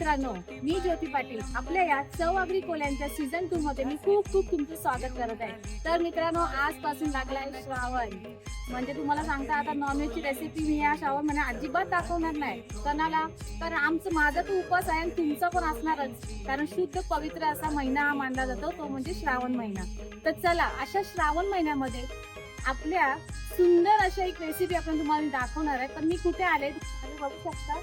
मित्रांनो मी ज्योती पाटील. आपल्या या चौअग्री कोल्यांच्या सीझन टू मध्ये मी खूप खूप तुमचं स्वागत करत आहे. तर मित्रांनो आजपासून लागलाय श्रावण. म्हणजे तुम्हाला सांगता आता नॉनव्हेजची रेसिपी मी या श्रावण म्हणजे अजिबात दाखवणार नाही. कोणाला? तर आमचं माझा तर उपवास आहे आणि तुमचा पण असणारच. कारण शुद्ध पवित्र असा महिना हा मानला जातो तो म्हणजे श्रावण महिना. तर चला अशा श्रावण महिन्यामध्ये आपल्या सुंदर अशा एक रेसिपी आपण तुम्हाला दाखवणार आहे. तर मी कुठे आले? तुम्ही बघू शकता.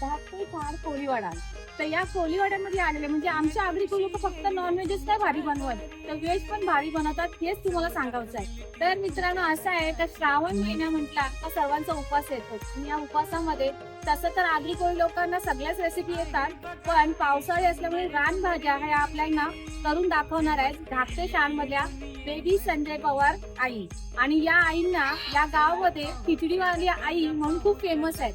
धाकटी फार कोळीवाडा. तर या कोलीवाड्यामध्ये आलेले म्हणजे आमच्या आगरी लोक फक्त नॉनव्हेजच काय भारी बनवत. तर व्हेज पण भारी बनवतात हेच तुम्हाला सांगायचं आहे. तर मित्रांनो असं आहे का श्रावण महिना म्हटला का सर्वांचा उपवास येतो आणि या उपवासामध्ये तसं तर आगरी कोळी लोकांना सगळ्याच रेसिपी येतात पण पावसाळी असल्यामुळे रानभाज्या ह्या आपल्याला करून दाखवणार आहेत धाकटे शाळांमधल्या बेबी संजय पवार आई. आणि या आईंना या गावामध्ये खिचडीवाली आई म्हणून खूप फेमस आहेत.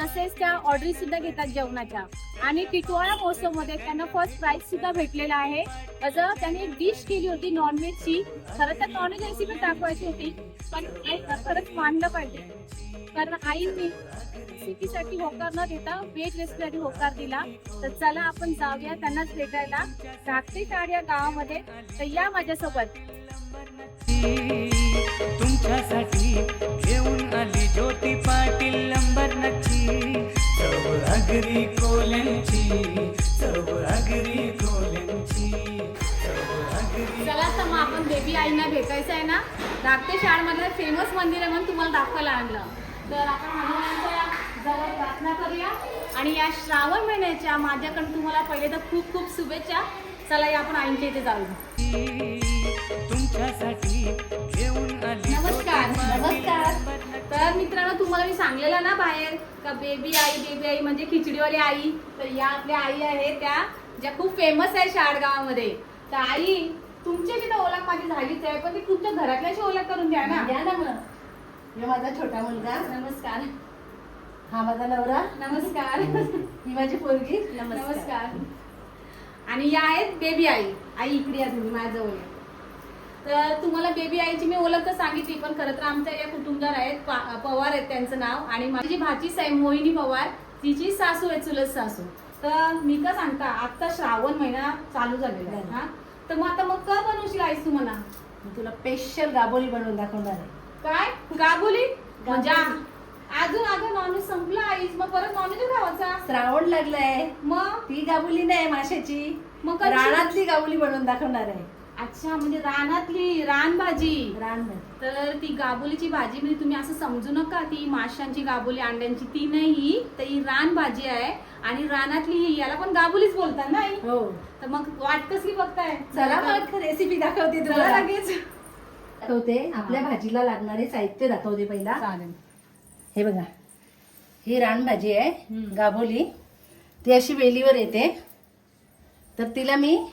तसेच त्या ऑर्डरी सुद्धा घेतात जेवणाच्या. आणि टिटवाळा महोत्सवमध्ये त्यांना फर्स्ट प्राइज सुद्धा भेटलेला आहे. असं त्यांनी एक डिश केली होती नॉनव्हेजची खरं तर नॉनव्हेज रेसिपी दाखवायची होती पण खरंच मानलं पाहिजे. कारण आईंनी रेसिपीसाठी होकार न देता व्हेज रेसिपीसाठी होकार दिला. तर चला आपण जाऊया त्यांनाच भेटायला. धाकटे शाळ या गावामध्ये. तर या माझ्यासोबत. तुमच्यासाठी घेऊन आली ज्योती पाटील नंबर नक्की. चव अगरी कोल्यांची चला तर मग आपण बेबी आईना भेटायचं आहे ना? धाकटे शाळेमधलं फेमस मंदिर आहे म्हणून तुम्हाला दाखवायला आणलं. तर आपण हनुमानाच्या जवळ प्रार्थना करूया. आणि या श्रावण महिन्याच्या माझ्याकडून तुम्हाला पहिले तर खूप खूप शुभेच्छा. चला या आपण आईंच्या इथे जाऊया. तुमच्यासाठी घेऊन आली नमस्कार नमस्कार. तर मित्रांनो तुम्हाला मी सांगलेलं ना बाहेर का बेबी आई बेबी आई म्हणजे खिचडीवाली आई. तर या आपल्या आई आहे त्या ज्या खूप फेमस आहे शाळगावामध्ये. तर आई तुमची तिथं ओळख माझी झालीच आहे पण ती तुमच्या घरातल्याशी ओळख करून द्या ना. द्या ना मग. हे माझा छोटा मुलगा. नमस्कार. हा माझा नवरा. नमस्कार. ही माझी पोरगी. नमस्कार. आणि या आहेत बेबी आई. आई इकडे या तुम्ही माझ्याजवळ या. तर तुम्हाला बेबी आईची मी ओळख तर सांगितली पण खरं तर आमच्या या कुटुंबदार आहेत पवार आहेत त्यांचं नाव. आणि माझी जी भाचीच आहे मोहिनी पवार तिची सासू आहे चुलत सासू. तर मी का सांगता आता श्रावण महिना चालू झालेला आहे. हा? तर मग आता मग का बनवशील आईस तू मला मी तुला स्पेशल गाबोली बनवून दाखवणार आहे. काय? गाबोली? म्हणजे अजून अगं नॉनव्हेज संपलं आईस मग परत नॉनव्हेज खावायचा श्रावण लागलाय. मग? ती गाबोली नाही माशाची. मग? रानातली गाबोली बनवून दाखवणार आहे. अच्छा म्हणजे रानातली रानभाजी. रान तर ती गाबोलीची भाजी म्हणजे तुम्ही असं समजू नका. ती माशांची गाबोली अंड्यांची ती नाही. तर ही रान भाजी आहे. आणि रानातली ही याला पण गाबोलीच बोलतात ना आई? हो. तर मग वाट कसली बघताय? चला मला रेसिपी दाखवते चला. तुला लगेच. दाखवते. आपल्या भाजीला लागणारे साहित्य दाखवते पहिला. चालेल. हे बघा. ही रानभाजी आहे हम्म. गाबोली ती अशी वेलीवर येते. तर तिला मी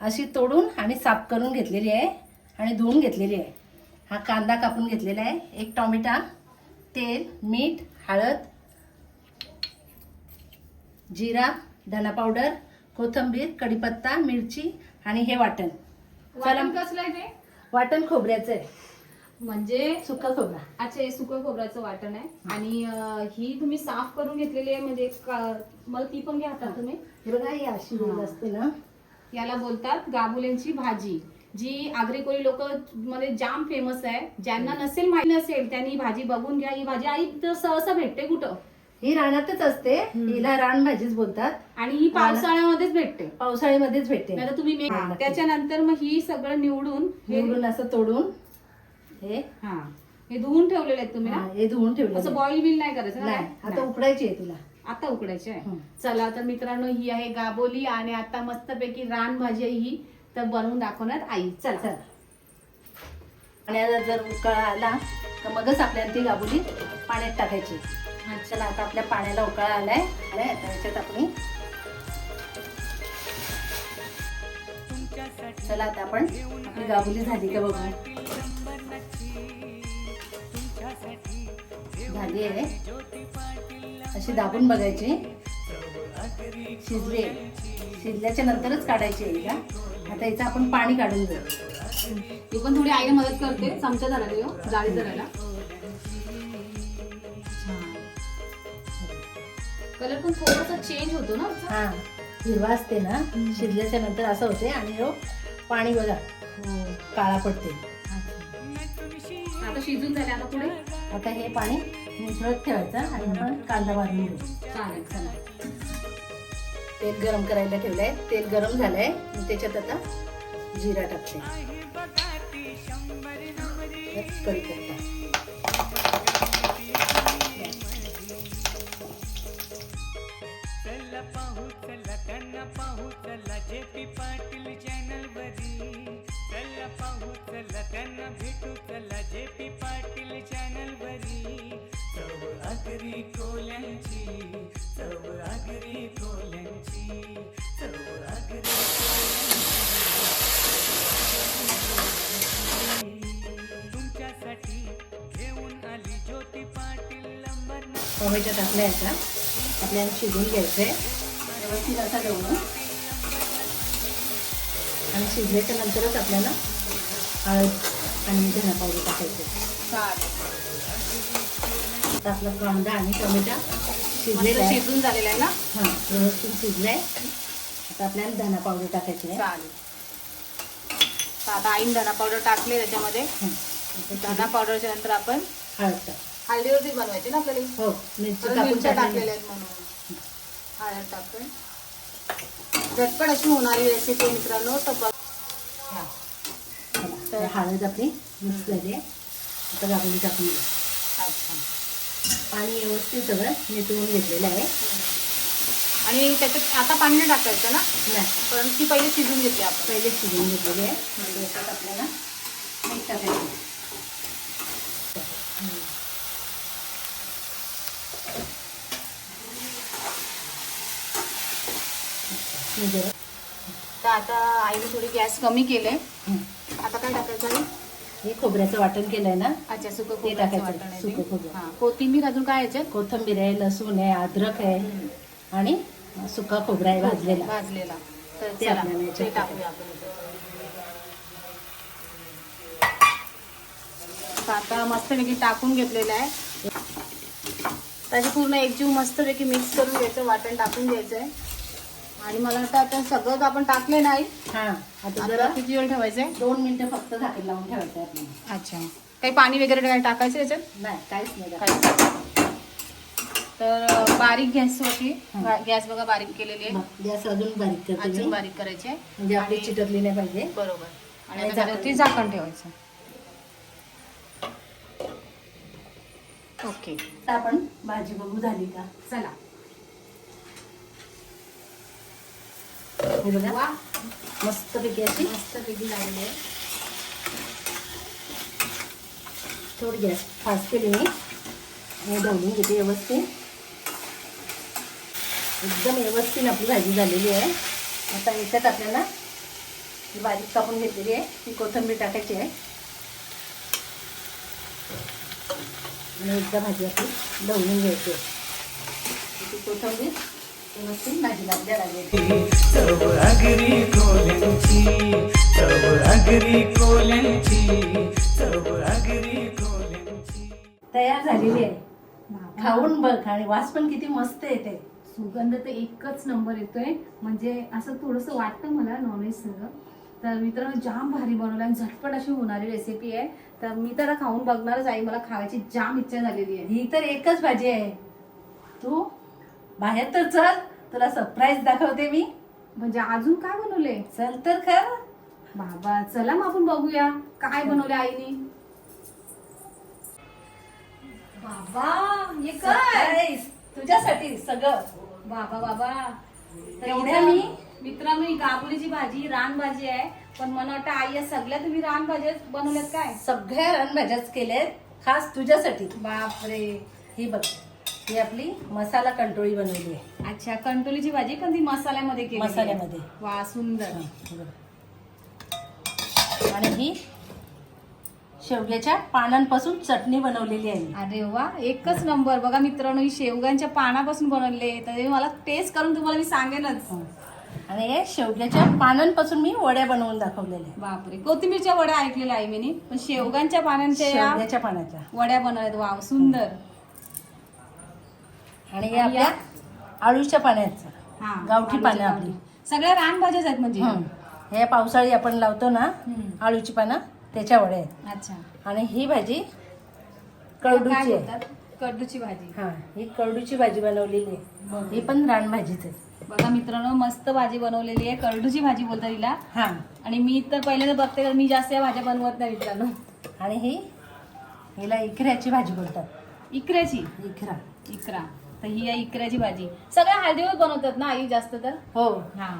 अशी तोडून आणि साफ करून घेतलेली आहे आणि धुवून घेतलेली आहे. हा कांदा कापून घेतलेला आहे. एक टॉमॅटा तेल मीठ हळद जिरा धना पावडर कोथिंबीर कढीपत्ता मिरची आणि हे वाटण. वाटण कसलं आहे ते? वाटण खोबऱ्याचं आहे. म्हणजे सुका खोबरा. अच्छा हे सुकं खोबऱ्याचं वाटण आहे. आणि अं, ही तुम्ही साफ करून घेतलेली आहे म्हणजे का- मला ती पण घ्या हातात तुम्ही. हे बघा ही अशी असते ना. याला बोलतात गाबुल्यांची भाजी जी आगरी कोळी लोक मध्ये जाम फेमस आहे. ज्यांना नसेल माहिती नसेल त्यांनी ही भाजी बघून घ्या. ही भाजी आई तर सहसा भेटते कुठं? ही रानातच असते. हिला रानभाजीच बोलतात. आणि ही पावसाळ्यामध्येच भेटते. पावसाळ्यामध्येच भेटते. तुम्ही मे- हा, त्याच्यानंतर मग ही सगळं निवडून हे निवडून असं तोडून हे हा. हे धुवून ठेवलेले आहेत तुम्ही हा, ना? हे धुवून ठेवलं असं बॉईल बिल नाही करायचं ना नाही काय? आता नाही. उकडायची आहे तिला. आता उकडायचे आहे. हं. चला तर मित्रांनो ही आहे गाबोली आणि आता मस्तपैकी रान भाजी आहे ही. तर बनवून दाखवण्यात आई. चला. चला. पाण्याला जर उकळा आला तर मगच आपल्याला ती गाबुली पाण्यात टाकायची. चला आता आपल्या पाण्याला उकळा आलाय. आणि आता याच्यात आपण चला आता आपण आपली गाबुली झाली का बघू? झाली आहे. अशी दाबून बघायची. शिजली आहे. शिजल्याच्या नंतरच काढायची आहे का? आता याचं आपण पाणी काढून घेऊ. ती पण थोडी आईला मदत करते. चमचा धरायला जाळी धरायला कलर पण थोडासा चेंज होतो ना हा. हिरवा असते ना शिजल्याच्या नंतर असं होते आणि हो पाणी बघा. हो. काळा पडते. आता शिजून झाले आता पुढे? आता हे पाणी निथळत ठेवायचं आणि आपण कांदा भाजून घेऊ. चालेल चला. तेल गरम करायला ठेवलंय. तेल गरम झालंय. त्याच्यात आता जिरा टाकते. कढीपत्ता पाहू चला त्यांना पाहू चला जे पी पाटील चॅनल वरी चला पाहू चला त्यांना भेटू चला जे पी पाटील चॅनल वरी चव आगरी कोल्यांची चव आगरी कोल्यांची चव आगरी तुमच्यासाठी घेऊन आली ज्योती पाटील अंबरनाथ टोमॅटो टाकल्या याचा. आपल्याला शिजवून घ्यायचंय. व्यवस्थित असा गवून आणि शिजल्याच्या नंतरच आपल्याला हळद आणि धना पावडर टाकायचं. आपला कांदा आणि टोमॅटो शिजलेला शिजून झालेला आहे ना? हां व्यवस्थित शिजलाय. आता आपल्याला धना पावडर टाकायची आहे. आता आईन धना पावडर टाकले त्याच्यामध्ये. धना पावडरच्या नंतर आपण हळद हळदीवरती बनवायची ना आपल्याला? हो मिरची टाकलेल्या आहेत म्हणून. हळद टाकतोय. झटपट अशी होणारी रेसिपी मित्रांनो तर बघ हां. तर हळद आपली मिक्स झाली आहे. आता गाबोली टाकून घेऊ अच्छा. पाणी व्यवस्थित सगळं नितळून घेतलेलं आहे. आणि त्याच्यात आता पाणी नाही टाकायचं ना? नाही. पण ती पहिले शिजून घेतली आपण. पहिले शिजवून घेतलेली आहे. म्हणजे याच्यात आपल्याला मीठ टाकायचं जरा तर आता आईने थोडी गॅस कमी केले हं. आता काय टाकायचं आहे हे खोबऱ्याचं वाटण केलंय ना अच्छा सुकं ते खोबऱ्याचं टाकायचं, वाटण आहे सुकं ते. खोबरं. हां कोथिंबीर अजून काय याच्यात कोथिंबीर आहे लसूण आहे अद्रक आहे आणि सुका खोबरा आहे भाजलेला भाजलेला तर ते चला आपल्याला ते याच्यात टाकूया आपण इथे. तर आता मस्तपैकी टाकून घेतलेलं आहे त्याची पूर्ण एकजीव मस्तपैकी मिक्स करून घ्यायचं वाटण टाकून घ्यायचं आहे आणि मला वाटतं आता सगळं आपण टाकले नाही. हा. आता आता जरा किती वेळ ठेवायचंय? दोन मिनिटं फक्त झाकण लावून ठेवायचं आहे आपल्याला. अच्छा. काही पाणी वगैरे काही टाकायचं याच्यात? नाही काहीच नाही. तर अं, बारीक गॅसवरती हं. गॅस बघा बारीक केलेली आहे. गॅस अजून बारीक करते अजून मी. बारीक करायची आहे. म्हणजे आपली आणि- चिटकली नाही पाहिजे. बरोबर. आणि आणि आता झाकण. त्याच्यावरती झाकण ठेवायचं. ओके. आता आपण भाजी बघू झाली का? चला. हे बघा वा. मस्त पैकी अशी. मस्त पैकी लागली. आहे थोडी गॅस फास्ट केली मी. आणि ढवळून घेते व्यवस्थित. एकदम व्यवस्थित आपली भाजी झालेली आहे. आता याच्यात आपल्याला ही बारीक कापून घेतलेली आहे. ती कोथिंबीर टाकायची आहे. आणि एकदा भाजी आपली ढवळून घ्यायची आहे. ती कोथिंबीर व्यवस्थित लागेल. तयार झालेली आहे. खाऊन बघ आणि वास पण किती मस्त येते. सुगंध तर एकच नंबर येतोय. म्हणजे असं थोडंसं वाटतं मला नॉनव्हेज सगळं. तर मित्रांनो जाम भारी बनवलं आणि झटपट अशी होणारी रेसिपी आहे. तर मी तर खाऊन बघणारच आहे. मला खावायची जाम इच्छा झालेली आहे. ही तर एकच भाजी आहे. तू बाहेर तर चल. तुला सरप्राईज दाखवते मी. म्हणजे अजून काय बनवले? चल तर खर. बाबा चला मग आपण बघूया. काय बनवले आईने? बाबा हे काय? Surprise! तुझ्यासाठी सगळं. बाबा बाबा. तर एवढं इथे मी मित्रांनो ही गाबुलीची भाजी रान भाजी आहे. पण मला वाटतं आई या सगळ्या तुम्ही रान भाज्या बनवल्यात काय? सगळ्या रानभाज्याच केल्यात खास तुझ्यासाठी. बापरे. ही बघ. ही आपली मसाला कंटोळी बनवली आहे. अच्छा कंटोलीची भाजी पण ती मसाल्यामध्ये केली मसाल्यामध्ये. वा सुंदर. आणि ही शेवग्याच्या पानांपासून चटणी बनवलेली आहे अरे वा एकच नंबर. बघा मित्रांनो ही शेवगांच्या पानापासून बनवले तर हे मला टेस्ट करून तुम्हाला मी सांगेनच. आणि हे शेवग्याच्या पानांपासून मी वड्या बनवून दाखवलेल्या. बापरे कोथिंबीरच्या वड्या ऐकलेल्या आहे मी पण शेवगांच्या पानांच्या शेवग्याच्या पानाच्या. वड्या बनवल्यात. वाव सुंदर. आणि हे आपल्या या? आळूच्या पाण्याचं हा गावठी आलूची पानं. आपली. सगळ्या रानभाज्याच आहेत म्हणजे. हं. हे पावसाळी आपण लावतो ना हम्म. आळूची पानं त्याच्या वड्या आहेत. अच्छा. आणि ही भाजी काय आहे. बोलतात? कडूची भाजी. हा ही कडूची भाजी बनवलेली आहे. ही पण रानभाजीच आहे. बघा मित्रांनो मस्त भाजी बनवलेली आहे. करडूची भाजी बोलतात हिला हा. आणि मी तर पहिल्यांदा बघते मी जास्त या भाज्या बनवत नाही मित्रांनो. आणि ही हिला इकऱ्याची भाजी बोलतात. इकऱ्याची? इकरा. इकरा. तर ही आहे इकऱ्याची भाजी. सगळ्या हळदीवर बनवतात ना आई जास्त तर? हो. हा.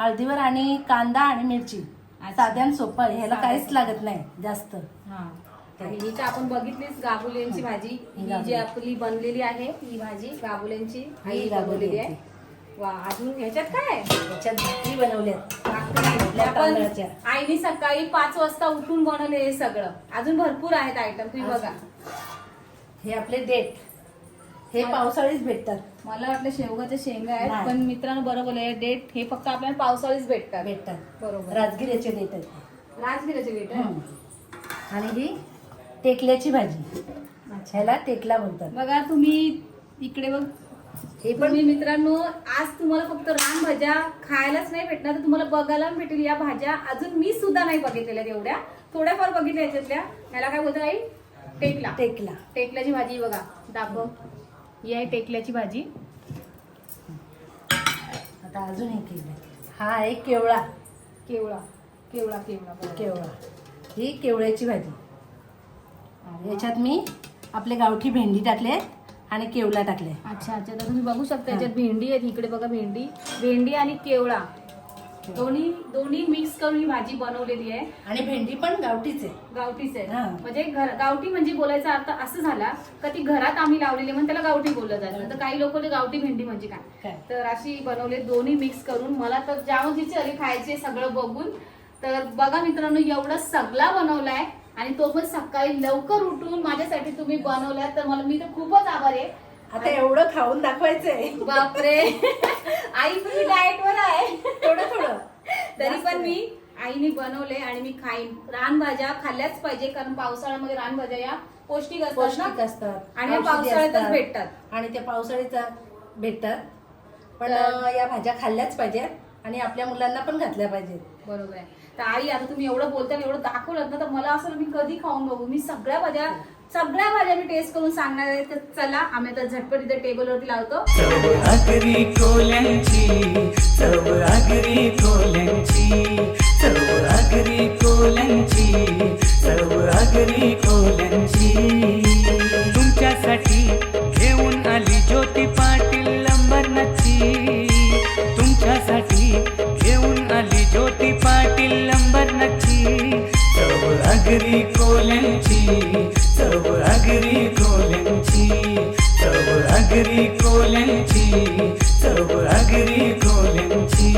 हळदीवर आणि कांदा आणि मिरची. साध्यान सोपं. आहे ह्याला. काहीच लागत नाही जास्त. हा. ही तर आपण बघितलीच गाबुल्यांची भाजी. ही जी. आपली बनलेली आहे ही भाजी गाबुल्यांची आई ही बनवलेली गाबुली आहे वा अजून ह्याच्यात काय? आहे? त्याच्यात भाकरी बनवल्यात. आईने सकाळी पाच वाजता उठून बनवले हे सगळं. अजून भरपूर आहेत आयटम तुम्ही बघा. हे आपले देठ हे पावसाळीच भेटतात. मला वाटलं शेवगाच्या शेंगा आहेत नाही. पण मित्रांनो बरोबर आहे डेट हे फक्त आपल्याला पावसाळीच भेटतात. भेटतात. बरोबर. राजगिऱ्याचे देठ आहेत. राजगिराचे डेट आहे हं. आणि ही टेकल्याची भाजी. ह्याला टेकला बोलतात. बघा तुम्ही इकडे बघ. हे पण पण मित्रांनो आज तुम्हाला फक्त रान भाज्या खायलाच नाही भेटणार तर तुम्हाला बघायला भेटेल या भाज्या. अजून मी सुद्धा नाही बघितलेल्या तेवढ्या. थोड्याफार बघितल्या याच्यातल्या. याला काय बोलतात आई? टेकला. टेकला. टेकल्याची भाजी बघा दाखव. ही आहे टेकल्याची भाजी. आता अजून एक. हा आहे केवळा. केवळा. केवळा केवळा. केवळा. ही केवळ्याची भाजी. याच्यात मी आपले गावठी भेंडी टाकले आणि केवला टाकले. अच्छा अच्छा. तर तुम्ही बघू शकता याच्यात भेंडी आहे इकडे बघा भेंडी. भेंडी आणि केवळा. दोन्ही दोन्ही मिक्स करून ही भाजी बनवलेली आहे. आणि भेंडी पण गावठीच आहे. गावठीच आहे. म्हणजे घर गावठी म्हणजे बोलायचा अर्थ असं झाला का ती घरात आम्ही लावलेली म्हणून त्याला गावठी बोललं जातं. तर काही लोक गावठी भेंडी म्हणजे काय? काय? तर अशी बनवले दोन्ही मिक्स करून. मला तर जाम तिची आली खायचे सगळं बघून. तर बघा मित्रांनो एवढा सगळा बनवलाय आणि तो पण सकाळी लवकर उठून माझ्यासाठी तुम्ही बनवलाय तर मला मी तर खूपच आभारी आहे. आता एवढं खाऊन दाखवायचंय. बापरे. आई तुम्ही डाएट वर आहे. थोडं थोडं. तरी पण मी आईने बनवले आणि मी खाईन. रानभाज्या खाल्ल्याच पाहिजे कारण पावसाळ्यामध्ये रानभाज्या या पौष्टिक असतात पौष्टिक ना असतात. आणि या औषधी पावसाळ्यातच असतात. भेटतात. आणि त्या पावसाळीचा भेटतात. पण तर- अं, या भाज्या खाल्ल्याच पाहिजेत आणि आपल्या मुलांना पण घातल्या पाहिजेत. बरोबर आहे. तर आई आता तुम्ही एवढं बोलता एवढं दाखवलं ना तर मला असं मी कधी खाऊन बघू? मी सगळ्या भाज्या सगळ्या भाज्या मी टेस्ट करून सांगणार आहे. तर चला आम्ही आता झटपट इथे टेबलवरती लावतो. कोल्यांची आगरी कोल्यांची चव आगरी कोल्यांची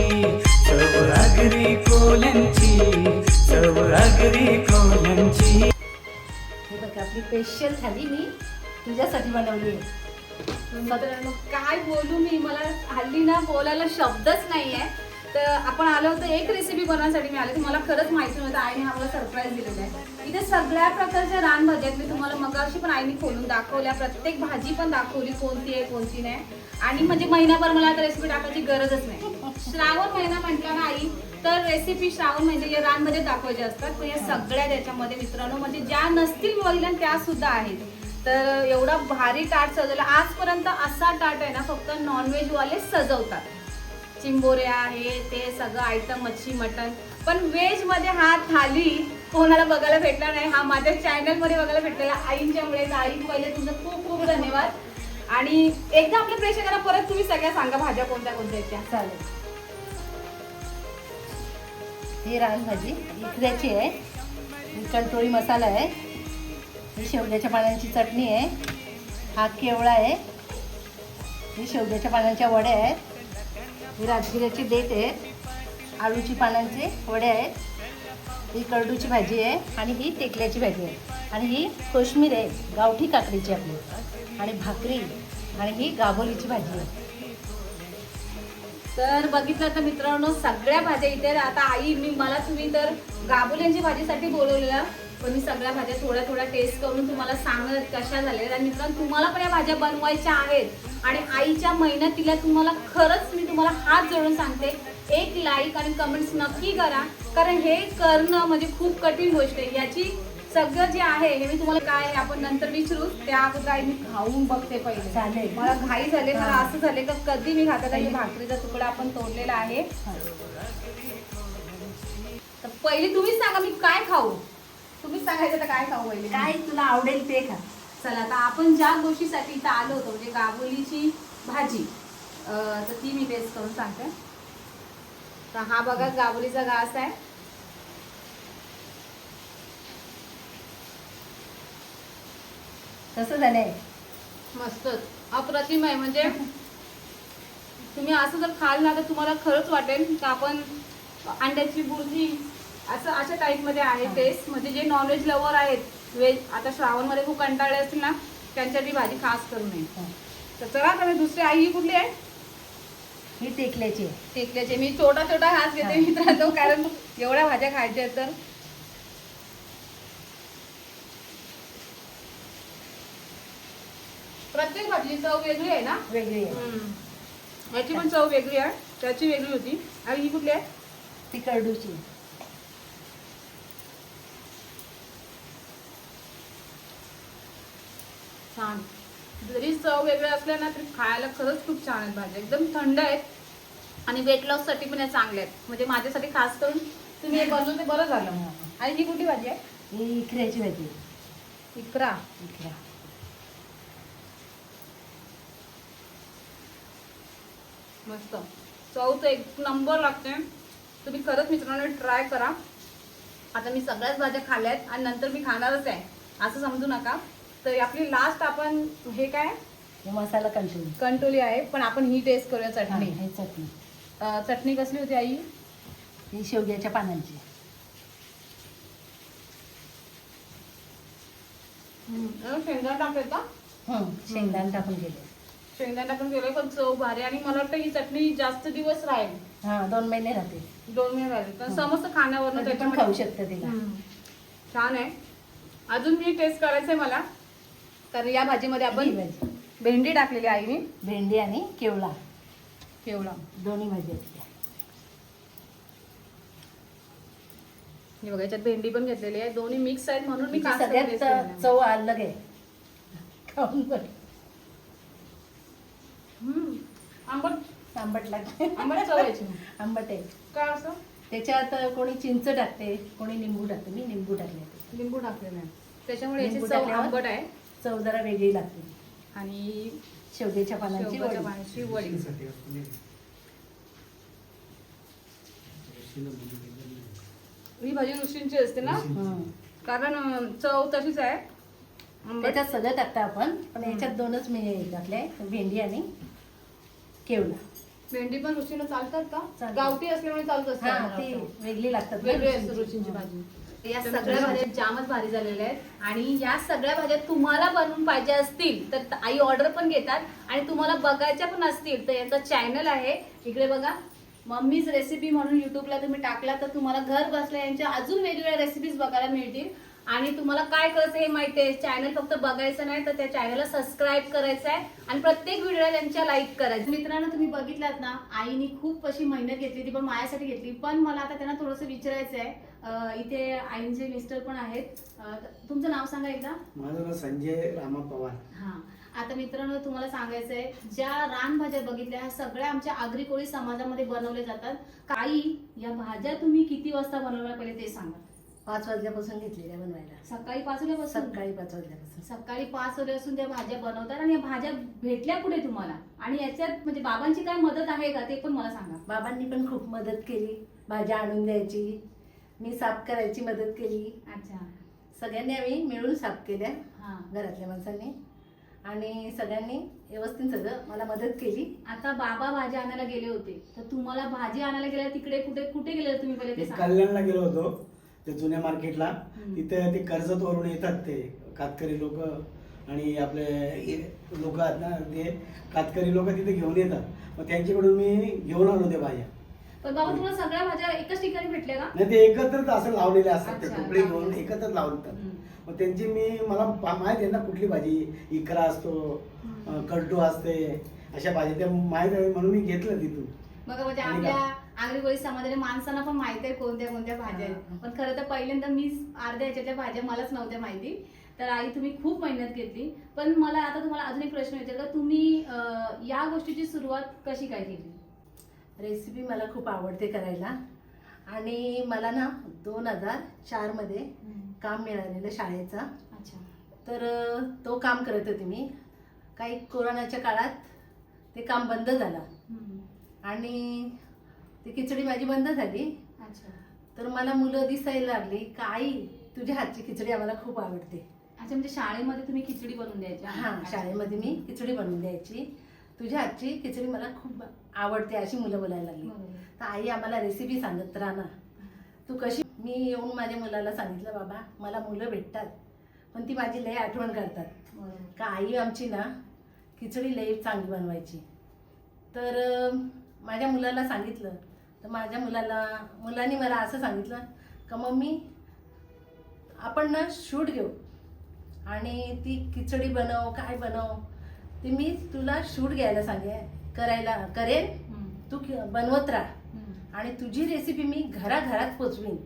चव आगरी कोल्यांची चव आगरी कोल्यांची हे बघा आपली स्पेशल थाली मी. तुझ्यासाठी बनवली आहे. मित्रांनो काय बोलू मी? मला हल्ली ना बोलायला शब्दच नाहीये. तर आपण आलो होतो एक रेसिपी बनवण्यासाठी मी आले मला खरंच माहिती नव्हतं. आईने हा मला सरप्राईज दिलेला आहे. म्हणजे सगळ्या प्रकारच्या रानभाज्या आहेत. मी तुम्हाला मगाशी पण आईने खोलून दाखवल्या. प्रत्येक भाजी पण दाखवली कोणती आहे कोणती नाही. आणि म्हणजे महिनाभर मला आता रेसिपी टाकायची गरजच नाही. श्रावण महिना म्हटला ना आई तर रेसिपी श्रावण म्हणजे या रानमध्ये दाखवायच्या असतात. तर या सगळ्या त्याच्यामध्ये मित्रांनो म्हणजे ज्या नसतील बघितल्या त्या सुद्धा आहेत. तर एवढा भारी टाट सजवला. आजपर्यंत असा टाट आहे ना फक्त नॉनव्हेजवाले सजवतात. चिंबोऱ्या हे ते सगळं आयटम मच्छी मटन पण व्हेजमध्ये हा थाली कोणाला बघायला भेटला नाही. हा माझ्या चॅनलमध्ये बघायला भेटलेला आईंच्यामुळे मुळे आई पहिले तुमचं खूप खूप धन्यवाद. आणि एकदा आपल्या प्रेक्षकांना परत तुम्ही सगळ्या सांगा भाज्या कोणत्या कोणत्या त्या. चालेल. ही रानभाजी इकड्याची आहे. ही कंटोळी मसाला आहे. ही शेवग्याच्या पानांची चटणी आहे. हा केवळा आहे. ही शेवग्याच्या पानांच्या वड्या आहेत. ही राजगिऱ्याची देत आहे. आळूची पानांचे वडे आहेत. ही करडूची भाजी आहे आणि ही टेकल्याची भाजी आहे. आणि ही कोशमीर आहे गावठी काकडीची आपली. आणि भाकरी आणि ही गाभोलीची भाजी आहे. तर बघितलं तर मित्रांनो सगळ्या भाज्या इथे आता आई मी मला तुम्ही तर गाबुल्यांची भाजीसाठी बोलवलेलं पण मी सगळ्या भाज्या थोड्या थोड्या टेस्ट करून तुम्हाला सांगत कशा झाल्या आणि मित्रांनो तुम्हाला पण या भाज्या बनवायच्या आहेत. आणि आईच्या मेहनतीला तुम्हाला खरंच मी तुम्हाला हात जोडून सांगते एक लाईक आणि कमेंट्स नक्की करा. कारण हे करणं म्हणजे खूप कठीण गोष्ट आहे. याची सगळं जे आहे हे मी तुम्हाला काय आहे आपण नंतर विचारू. त्या आई मी खाऊन बघते पहिले. चालेल. मला घाई झाले मला. असं झाले का कधी मी खाता काही भाकरीचा तुकडा आपण तोडलेला आहे. तर पहिले तुम्हीच सांगा मी काय खाऊ? तुम्हीच सांगायचं तर काय खाऊ पहिले? काय तुला आवडेल ते खा. चला आता आपण ज्या गोष्टीसाठी इथं आलो होतो म्हणजे गाबोलीची भाजी तर ती मी टेस्ट करून सांगते. तर हा बघा गाबोलीचा घास आहे. कसं झालंय. मस्तच अप्रतिम आहे. म्हणजे तुम्ही असं जर खाल ना तर तुम्हाला खरंच वाटेल की आपण अंड्याची बुर्जी असं अशा टाईपमध्ये आहे टेस्ट म्हणजे जे नॉनव्हेज लवर आहेत व्हेज आता श्रावणमध्ये खूप कंटाळले असतील ना त्यांच्यासाठी भाजी खास करू नये. तर चला तर दुसरी आई ही कुठली आहे? ही टेकल्याची. टेकल्याचे. मी छोटा छोटा घास घेते. मित्रांनो कारण एवढ्या भाज्या खायच्या आहेत तर. प्रत्येक भाजी चव वेगळी आहे ना? वेगळी आहे. याची पण चव वेगळी आहे. त्याची वेगळी होती. आणि ही कुठली आहे? ती कडूची छान. जरी चव वेगळ्या असल्या ना तरी खायला खरंच खूप छान आहेत भाज्या. एकदम थंड आहेत आणि वेट लॉससाठी पण या चांगल्या आहेत. म्हणजे माझ्यासाठी खास करून तुम्ही हे बनवून ते बरं झालं आणि ही कुठली भाजी आहे? ही इकऱ्याची भाजी. इकरा. इकरा. मस्त. चव तर एक नंबर लागते. तुम्ही खरंच मित्रांनो ट्राय करा. आता मी सगळ्याच भाज्या खाल्ल्या आहेत आणि नंतर मी खाणारच आहे. असं समजू नका. तर आपली लास्ट आपण हे काय? हे मसाला कंट्रोल कंटोली आहे पण आपण ही टेस्ट करूया चटणी. हे चटणी. अं, चटणी कसली होती आई? ही शेवग्याच्या पानांची. अं, शेंगदाणा टाकले का? हं, शेंगदाणे टाकून गेले शेंगदाणा टाकून गेले पण चव भारी आणि मला वाटतं ही चटणी जास्त दिवस राहील. हा दोन महिने राहते. दोन महिने राहील. तर हं. समस्त खाण्यावरनं कधी पण त्याच्यामध्ये खाऊ शकते तिला. हम्म. छान आहे. अजून मी टेस्ट करायचंय मला. कारण या भाजीमध्ये आपण भेंडी टाकलेली आईने. भेंडी आणि केवळा. केवढा दोन्ही भाजी. हे बघा याच्यात भेंडी पण घेतलेली आहे. दोन्ही मिक्स आहेत म्हणून मी सगळ्यात आहे. चव अलग आहे. खाऊन बघ. हम्म. आंबट. आंबट लागते. आंबट चव याची आंबट आहे. काय असं? त्याच्यात कोणी चिंच टाकते कोणी निंबू टाकते. मी निंबू टाकले लिंबू टाकलेलं आहे त्याच्यामुळे याची लिंबू चव टाकल्यावर? आंबट आहे. चव जरा वेगळी लागते आणि शेवग्याच्या पानांची शेवगाच्या वडी. ही भाजी ऋषींची असते ना हं. कारण अं, चव तशीच आहे आंबट. त्याच्यात सगळं टाकतं आपण पण याच्यात दोनच मी टाकले भेंडी आणि केवला भेंडी पण रुचीनं चालतात का? चालतात. गावठी असल्यामुळे चालत असते हा आम्हाला ती वाटतं. वेगळी लागतात. ना वेगळी असते रुचीची. भाजी. या सगळ्या भाज्या जामच भारी झालेल्या आहेत. आणि या सगळ्या भाज्या तुम्हाला बनवून पाहिजे असतील तर आई ऑर्डर पण घेतात आणि तुम्हाला बघायच्या पण असतील तर यांचा चॅनल आहे. इकडे बघा. मम्मीज रेसिपी म्हणून युट्यूबला तुम्ही टाकला तर तुम्हाला घर बसल्या यांच्या अजून वेगवेगळ्या रेसिपीज बघायला मिळतील. आणि तुम्हाला काय करायचं हे माहिती आहे? चॅनल फक्त बघायचं नाही तर त्या चॅनलला सबस्क्राईब करायचं आहे आणि प्रत्येक व्हिडिओला त्यांच्या लाईक करायचं. मित्रांनो तुम्ही बघितलात ना आईने खूप अशी मेहनत घेतली ती पण माझ्यासाठी घेतली. पण मला आता त्यांना थोडंसं विचारायचं आहे. इथे आईंचे मिस्टर पण आहेत. तुमचं नाव सांगा एकदा. माझं नाव संजय रामा पवार. हा. आता मित्रांनो तुम्हाला सांगायचं आहे ज्या रानभाज्या बघितल्या ह्या सगळ्या आमच्या आगरी कोळी समाजामध्ये बनवल्या जातात. काही या भाज्या तुम्ही किती वाजता बनवल्या पहिले ते सांगा. पाच वाजल्यापासून घेतलेल्या बनवायला. सकाळी पाच वाजल्यापासून? सकाळी पाच वाजल्यापासून. सकाळी पाच वाजल्यापासून त्या भाज्या बनवतात आणि या भाज्या भेटल्या कुठे तुम्हाला? आणि याच्यात म्हणजे बाबांची काय मदत आहे का? ते पण मला सांगा. बाबांनी पण खूप मदत केली. भाज्या आणून द्यायची. मी साफ करायची मदत केली. अच्छा. सगळ्यांनी आम्ही मिळून साफ केल्या हा. घरातल्या माणसांनी. आणि सगळ्यांनी व्यवस्थित सगळं मला मदत केली. आता बाबा भाजी आणायला गेले होते. तर तुम्हाला भाजी आणायला गेल्या तिकडे कुठे कुठे गेले तुम्ही पहिले ते मी सांगा. कल्याणला गेलो होतो. त्या जुन्या मार्केटला. तिथे ते कर्जत वरून येतात ते कातकरी लोक आणि आपले लोक आहेत ना ते कातकरी लोक तिथे घेऊन येतात मग त्यांच्याकडून मी घेऊन आलो त्या भाज्या पण बाबा तुम्हाला सगळ्या भाज्या एकच ठिकाणी भेटल्या का नाही ते एकत्रच असं लावलेले असतात ते टोपले घेऊन. एकत्रच लावतात. मग त्यांची मी मला माहिती आहे ना कुठली भाजी इकरा असतो कड्डू असते अशा भाज्या त्या माहीत आहे म्हणून मी घेतलं तिथून मग म्हणजे आपल्या आगरी समाजाने माणसांना पण माहिती आहे कोणत्या कोणत्या भाज्या आहेत. पण खरं तर पहिल्यांदा मी अर्ध्या ह्याच्यातल्या भाज्या मलाच नव्हत्या माहिती. तर आई तुम्ही खूप मेहनत घेतली. पण मला आता तुम्हाला अजून एक प्रश्न विचारला तुम्ही अं, या गोष्टीची सुरुवात कशी काय केली? रेसिपी मला खूप आवडते करायला. आणि मला ना दोन हजार चारमध्ये काम मिळालेलं शाळेचा. अच्छा. तर अ, तो काम करत होते मी. काही कोरोनाच्या काळात ते काम बंद झालं. आणि ती खिचडी माझी बंद झाली. अच्छा. तर मला मुलं दिसायला लागली का आई तुझ्या हातची खिचडी आम्हाला खूप आवडते. अच्छा म्हणजे शाळेमध्ये तुम्ही खिचडी बनवून द्यायच्या हां शाळेमध्ये मी खिचडी बनवून द्यायची. तुझ्या हातची खिचडी मला खूप आवडते अशी मुलं बोलायला लागली. तर आई आम्हाला रेसिपी सांगत राहा ना. तू कशी मी येऊन माझ्या मुलाला सांगितलं बाबा मला मुलं भेटतात पण ती माझी लय आठवण करतात. का आई आमची ना खिचडी लई चांगली बनवायची. तर माझ्या मुलाला सांगितलं तर माझ्या मुलाला मुलांनी मला असं सांगितलं का मम्मी आपण ना शूट घेऊ आणि ती खिचडी बनव काय बनव ते मी तुला शूट घ्यायला सांगे करायला करेन. तू बनवत राहा. आणि तुझी रेसिपी मी घराघरात पोचवीन.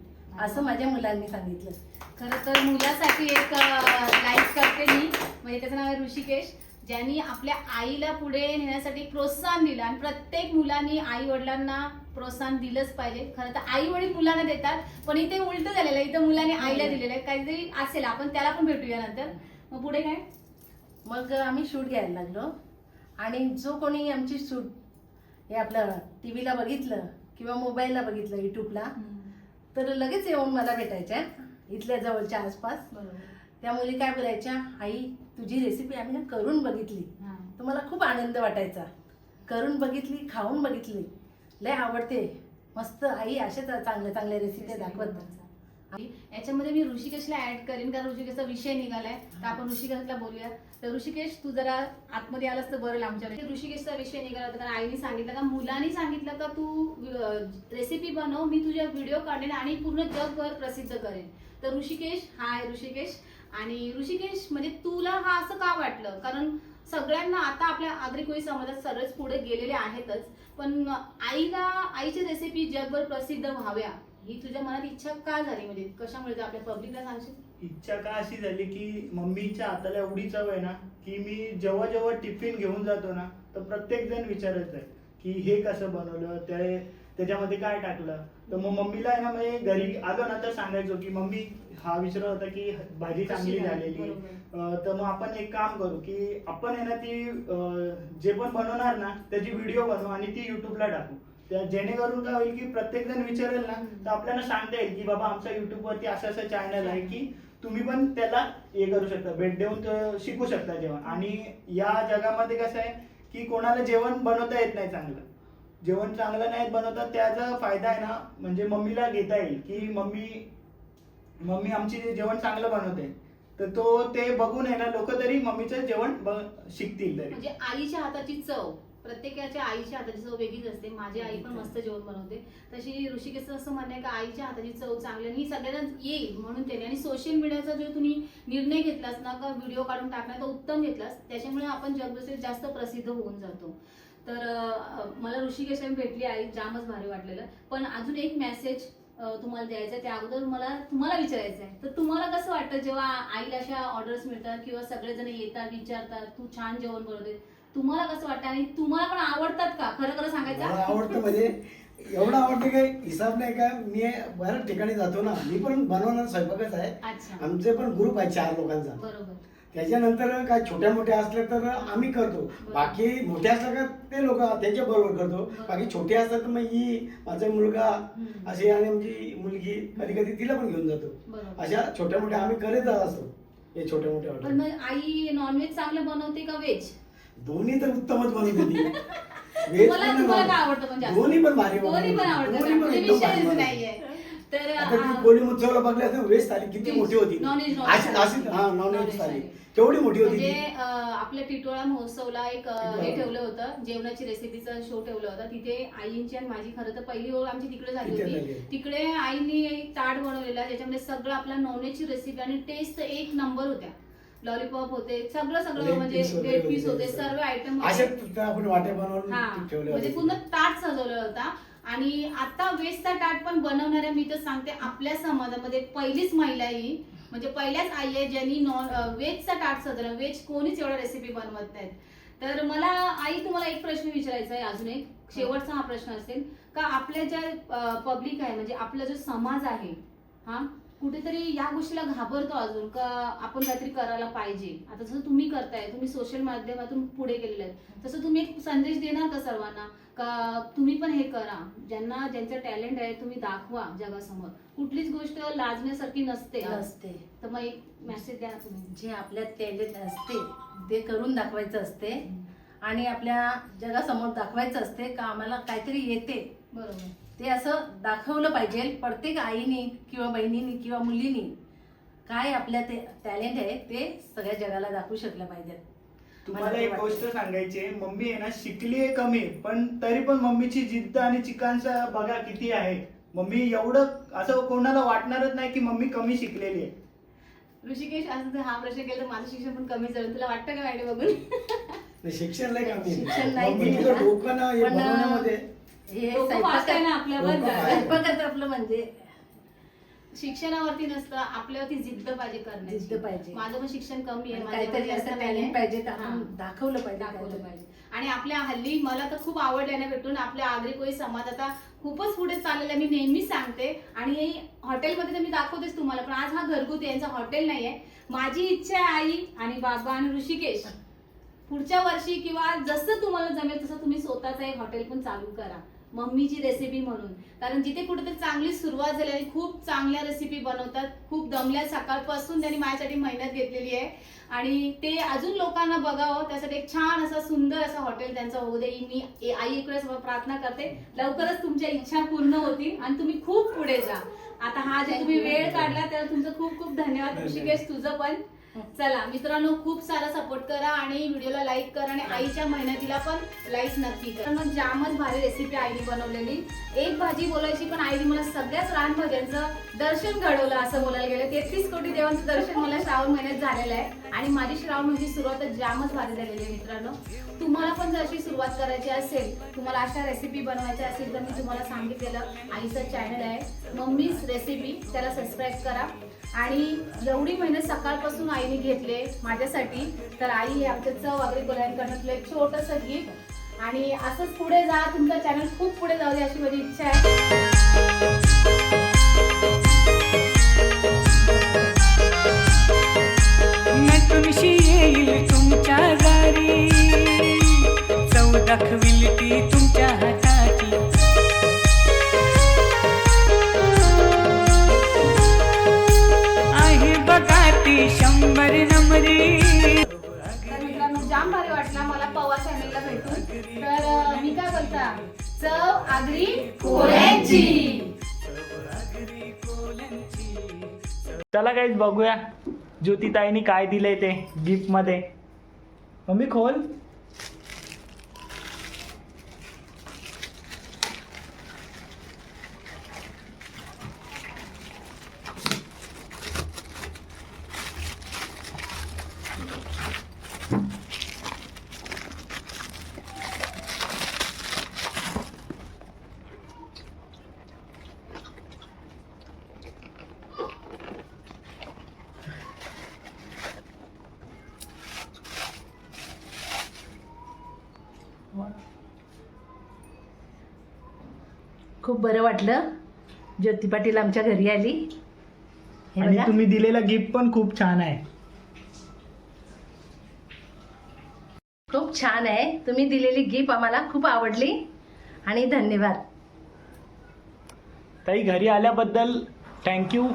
असं माझ्या मुलांनी सांगितलं. खरं तर मुलासाठी एक लाईक करते मी. म्हणजे त्याचं नाव आहे ऋषिकेश. ज्यांनी आपल्या आईला पुढे नेण्यासाठी प्रोत्साहन दिलं आणि प्रत्येक मुलांनी आई वडिलांना प्रोत्साहन दिलंच पाहिजे. खरं तर आई वडील मुलांना देतात पण इथे उलट झालेलं आहे. इथं मुलांनी आईला दिलेलं आहे. काहीतरी असेल आपण त्याला पण भेटूया नंतर. मग पुढे काय? मग आम्ही शूट घ्यायला लागलो. आणि जो कोणी आमची शूट हे आपलं टी व्हीला बघितलं किंवा मोबाईलला बघितलं युट्यूबला तर लगेच येऊन मला भेटायच्या. इथल्या जवळच्या आसपास. त्या मुली काय बोलायच्या आई तुझी रेसिपी आम्ही ना करून बघितली. तर मला खूप आनंद वाटायचा. करून बघितली खाऊन बघितली. लय आवडते. मस्त आई अशाच चांगल्या चांगल्या रेसिपी दाखवत. याच्यामध्ये मी ऋषिकेशला ऍड करेन कारण ऋषिकेशचा विषय निघालाय. तर आपण ऋषिकेशला बोलूया. तर ऋषिकेश तू जरा आतमध्ये आलास तर बरं आमच्याकडे. ऋषिकेशचा विषय निघाला होता कारण आईने सांगितलं का मुलांनी सांगितलं का तू रेसिपी बनव मी तुझ्या व्हिडिओ काढेन आणि पूर्ण जगभर प्रसिद्ध करेन. तर ऋषिकेश हाय ऋषिकेश. आणि ऋषिकेश म्हणजे तुला हा असं का वाटलं? कारण सगळ्यांना आता आपल्या आगरी कोळी समाजात सगळेच पुढे गेलेले आहेतच. पण आईला आईची रेसिपी जगभर प्रसिद्ध व्हाव्या ही तुझ्या मनात इच्छा का झाली? म्हणजे कशामुळे आपल्या पब्लिकला सांगशील? इच्छा का अशी झाली की मम्मीच्या हाताला एवढी चव आहे ना की मी जेव्हा जेव्हा टिफिन घेऊन जातो ना तर प्रत्येक जण विचारत आहे की हे कसं बनवलं ते त्याच्यामध्ये काय टाकलं? तर मग मम्मीला आहे ना मी घरी आलो ना तर सांगायचो की मम्मी हा विचारत होता की भाजी चांगली? झालेली. तर मग आपण एक काम करू की आपण आहे ना ती जे पण बनवणार ना त्याची व्हिडिओ बनवू आणि ती युट्यूबला टाकू. त्या जेणेकरून काय होईल की प्रत्येक जण विचारेल ना तर आपल्याला सांगता येईल की बाबा आमच्या युट्यूबवरती असं असं चॅनल आहे की तुम्ही पण त्याला हे करू शकता भेट देऊन शिकू शकता जेवण आणि या जगामध्ये कसं आहे की कोणाला जेवण बनवता येत नाही चांगलं. जेवण चांगलं नाही बनवता त्याचा फायदा आहे ना म्हणजे मम्मीला घेता येईल की मम्मी मम्मी आमची जेवण चांगलं बनवते. तर तो ते बघून आहे ना लोक तरी मम्मीचं जेवण शिकतील तरी. म्हणजे आईच्या हाताची चव प्रत्येकाच्या आईच्या हाताची चव वेगळीच असते. माझी आई पण मस्त जेवण बनवते. तशी ऋषिकेश असं म्हणणं आहे का आईच्या हाताची चव चांगली आणि ही सगळ्यांना येईल म्हणून त्याने. आणि सोशल मीडियाचा जो तुम्ही निर्णय घेतलास ना का व्हिडिओ काढून टाकणार तर उत्तम घेतलास. त्याच्यामुळे आपण जगभर जास्त प्रसिद्ध होऊन जातो. तर मला ऋषिकेश भेटली आई जामच भारी वाटलेलं. पण अजून एक मेसेज तुम्हाला द्यायचा त्या अगोदर मला तुम्हाला विचारायचं आहे तर तुम्हाला कसं वाटतं जेव्हा आईला अशा ऑर्डर्स मिळतात किंवा सगळेजण येतात विचारतात तू छान जेवण बनवते तुम्हाला कसं वाटतं आणि तुम्हाला पण आवडतात का? खरं खरं सांगायचं? आवडतं म्हणजे एवढं आवडतं काही हिसाब नाही का मी बऱ्याच ठिकाणी जातो ना मी पण बनवणार स्वयंपाकच आहे. आमचे पण ग्रुप आहे चार लोकांचा. बरोबर. त्याच्यानंतर काय छोट्या मोठ्या असल्या तर आम्ही करतो. बाकी मोठे असल्या का ते लोक त्यांच्या बरोबर करतो. बाकी छोटे असतात तर मग ही माझा मुलगा. अशी आणि आमची मुलगी कधी कधी तिला पण घेऊन जातो. अशा छोट्या मोठ्या आम्ही करत असतो. हे छोट्या मोठ्या पण मग आई नॉनव्हेज चांगलं बनवते का व्हेज दोन्ही तर उत्तमच बनवते ती. जास्त? दोन्ही पण भारी दोन्ही पण आवडतं म्हणजे. नाहीये. तर आता ती कोळी उत्सवाला बघल्या तर वेस्ट थाली किती Veg, मोठी होती. Non-veg, non-veg अशी- अशी थाली. हा नॉन Non-veg व्हेज थाली थाली. केवढी मोठी होती म्हणजे ती? अं, आपल्या टिटोळा महोत्सवला एक अं, हे. ठेवलं होतं. जेवणाची रेसिपीचा शो ठेवला होता. तिथे आईंची आणि माझी खरं तर पहिली ओळख आमची तिकडे झाली तिथे झाली. होती तिकडे आईने एक ताट बनवलेला ज्याच्यामध्ये सगळं आपल्या नॉनव्हेजची रेसिपी आणि टेस्ट एक नंबर होत्या. लॉलीपॉप होते. सगळं सगळं Leg म्हणजे piece वगैरे लेग पीस होते. होते. सर्व आयटम अशा त्या आपण वाट्या बनवून हा. ठेवल्या म्हणजे होत्या. पूर्ण ताट सजवलेला होता. आणि आता वेजचा टाट पण बनवणाऱ्या मी तर सांगते आपल्या समाजामध्ये पहिलीच महिला ही. म्हणजे पहिल्याच आई आहे ज्यांनी नॉन वेजचा टाट सजवला वेज कोणीच एवढा रेसिपी बनवत नाहीत. तर मला आई तुम्हाला एक प्रश्न विचारायचा आहे अजून एक. शेवटचा हा प्रश्न असेल. का आपल्या ज्या पब्लिक आहे म्हणजे आपला जो समाज आहे हा कुठेतरी या गोष्टीला घाबरतो अजून का आपण काहीतरी करायला पाहिजे? आता जसं तुम्ही करताय तुम्ही सोशल माध्यमातून पुढे गेलेले आहेत. तसं तुम्ही एक संदेश देणार का सर्वांना? का तुम्ही पण हे करा. ज्यांना ज्यांचं टॅलेंट आहे तुम्ही दाखवा जगासमोर. कुठलीच गोष्ट लाजण्यासारखी नसते. असते तर मग एक मेसेज द्या तुम्ही. जे आपल्यात टॅलेंट असते ते करून दाखवायचं असते. आणि आपल्या जगासमोर दाखवायचं असते का आम्हाला काहीतरी येते. बरोबर. ते असं दाखवलं पाहिजे प्रत्येक आईने किंवा बहिणीने किंवा मुलीनी. काय आपल्या ते टॅलेंट आहे ते सगळ्या जगाला दाखवू शकलं पाहिजेत तुम्हाला एक. गोष्ट सांगायची आहे. मम्मी आहे ना शिकली आहे कमी पण तरी पण मम्मीची जिद्द आणि चिकांचा बघा किती आहे. मम्मी एवढं असं कोणाला वाटणारच नाही की मम्मी कमी शिकलेली आहे. ऋषिकेश असं जर हा प्रश्न केला तर माझं शिक्षण पण कमी झालं. तुला वाटतं का मॅडम बघून? नाही, शिक्षण कमी शिक्षण नाही मम्मी केलं. तुझं डोकं ना हे पण, बनवण्यामध्ये हे डोकं fast आहे ना आपल्यावर डोकं fast. स्वयंपाकाचं आपलं म्हणजे शिक्षणावरती नसतं आपल्यावरती जिद्द पाहिजे करण्याची जिद्द पाहिजे. माझं पण शिक्षण कमी आहे काहीतरी माझ्याकडे असं जास्त टॅलेंट नाही. पाहिजे तर हा. दाखवलं पाहिजे दाखवलं काहीतरी. पाहिजे आणि आपल्या हल्ली मला तर खूप आवड आहे ना भेटून आपल्या आगरी कोळी समाज आता खूपच पुढे चाललेला आहे मी नेहमीच सांगते आणि हॉटेलमध्ये तर मी दाखवतेच तुम्हाला पण आज हा घरगुती यांचा हॉटेल नाहीये माझी इच्छा आहे आई आणि बाबा आणि ऋषिकेश पुढच्या वर्षी किंवा जसं तुम्हाला जमेल तसं तुम्ही स्वतःचं एक हॉटेल पण चालू करा मम्मीची रेसिपी म्हणून. कारण जिथे कुठेतरी चांगली सुरुवात झाली आणि खूप चांगल्या रेसिपी बनवतात खूप दमल्या सकाळपासून त्यांनी माझ्यासाठी मेहनत घेतलेली आहे. आणि ते अजून लोकांना बघावं त्यासाठी एक छान असं सुंदर असं हॉटेल त्यांचं होऊ दे. मी आई इकडे प्रार्थना करते लवकरच तुमच्या इच्छा पूर्ण होतील आणि तुम्ही खूप पुढे जा. आता हा जे तुम्ही वेळ काढला त्याला तुमचं खूप खूप धन्यवाद. ऋषिकेश तुझं पण. चला मित्रांनो खूप सारा सपोर्ट करा आणि व्हिडिओला लाईक करा आणि आईच्या मेहनतीला पण लाईक नक्की करा. मग जामच भारी रेसिपी आईने बनवलेली. एक भाजी बोलायची पण आईने मला सगळ्याच रानभाज्यांचं दर्शन घडवलं असं बोलायला गेलं. तेहतीस कोटी देवांचं दर्शन मला श्रावण महिन्यात झालेलं आहे. आणि माझी श्रावण म्हणजे सुरुवात जामच भारी झालेली आहे मित्रांनो. तुम्हाला पण जर अशी सुरुवात करायची असेल तुम्हाला अशा रेसिपी बनवायच्या असेल तर मी तुम्हाला सांगितलेलं आईचं चॅनल आहे. मम्मीज रेसिपी त्याला सबस्क्राईब करा. आणि एवढी मेहनत सकाळपासून आईने घेतले माझ्यासाठी. तर आई हे आमच्या चव वगैरे कोल्हांकडनं एक छोटंसं गिफ्ट आणि असंच पुढे जा. तुमचा चॅनल खूप पुढे जाऊ दे अशी माझी इच्छा आहे. येईल तुमच्या दारी चव दाखविल ती मी चव आगरी कोल्यांची चला काहीच बघूया. ज्योतिताईनी काय दिलंय ते गिफ्टमध्ये. मम्मी खोल. बरं वाटलं. ज्योती पाटील आमच्या घरी आली. हे आणि बघा. तुम्ही दिलेला गिफ्ट पण खूप छान आहे. खूप छान आहे. तुम्ही दिलेली गिफ्ट आम्हाला खूप आवडली. आणि धन्यवाद. ताई घरी आल्याबद्दल थँक्यू